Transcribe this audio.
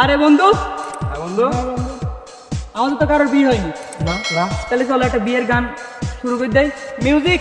আরে বন্ধু। হ্যাঁ বন্ধু। আমাদের তো কারোর বিয়ে হয়নি। না না। তাহলে চলো একটা বিয়ের গান শুরু করে দেয় মিউজিক